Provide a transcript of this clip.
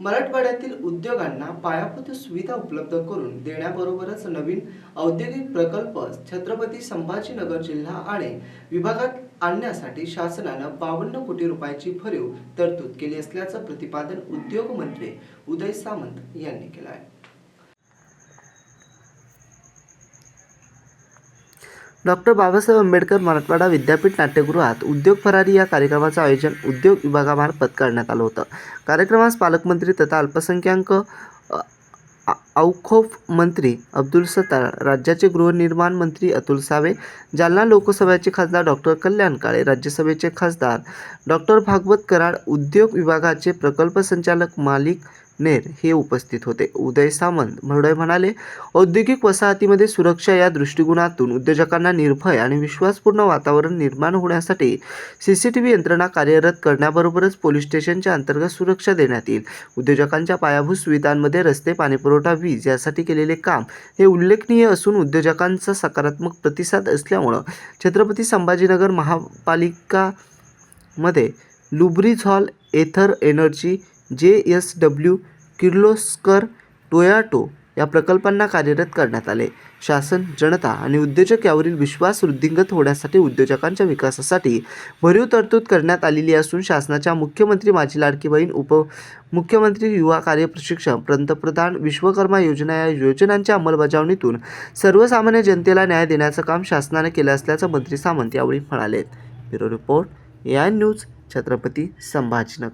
मराठवाड्यातील उद्योगांना पायाभूत सुविधा उपलब्ध करून देण्याबरोबरच नवीन औद्योगिक प्रकल्प छत्रपती संभाजीनगर जिल्हा आणि विभागात आणण्यासाठी शासनानं बावन्न कोटी रुपयाची भरीव तरतूद केली असल्याचं प्रतिपादन उद्योग मंत्री उदय सामंत यांनी केलं आहे. डॉक्टर बाबासाहेब आंबेडकर मराठवाडा विद्यापीठ नाट्यगृहात उद्योग फरारी या कार्यक्रमाचं आयोजन उद्योग विभागामार्फत करण्यात आलं होतं. कार्यक्रमास पालकमंत्री तथा अल्पसंख्याक औखोफ मंत्री अब्दुल सत्तार राज्याचे गृहनिर्माण मंत्री अतुल सावे जालना लोकसभेचे खासदार डॉक्टर कल्याण काळे राज्यसभेचे खासदार डॉक्टर भागवत कराड उद्योग विभागाचे प्रकल्प संचालक मालिक नेर हे उपस्थित होते. उदय सामंत महोदय म्हणाले औद्योगिक वसाहतीमध्ये सुरक्षा या दृष्टिकोनातून उद्योजकांना निर्भय आणि विश्वासपूर्ण वातावरण निर्माण होण्यासाठी सी सी टी व्ही यंत्रणा कार्यरत करण्याबरोबरच पोलीस स्टेशनच्या अंतर्गत सुरक्षा देण्यात येईल. उद्योजकांच्या पायाभूत सुविधांमध्ये रस्ते पाणीपुरवठा वीज यासाठी केलेले काम हे उल्लेखनीय असून उद्योजकांचा सकारात्मक प्रतिसाद असल्यामुळं छत्रपती संभाजीनगर महापालिकामध्ये लुब्रिज hall Ather energy J S W Kirloskar Toyota या प्रकल्पांना कार्यरत करण्यात आले. शासन जनता आणि उद्योजक यावरील विश्वास वृद्धिंगत होण्यासाठी उद्योजकांच्या विकासासाठी भरीव तरतूद करण्यात आलेली असून शासनाच्या मुख्यमंत्री माझी लाडकी बहीण उपमुख्यमंत्री युवा कार्य प्रशिक्षण पंतप्रधान विश्वकर्मा योजना या योजनांच्या अंमलबजावणीतून सर्वसामान्य जनतेला न्याय देण्याचं काम शासनाने केलं असल्याचं मंत्री सामंत यावेळी म्हणाले. Bureau report A I news Chhatrapati Sambhajinagar.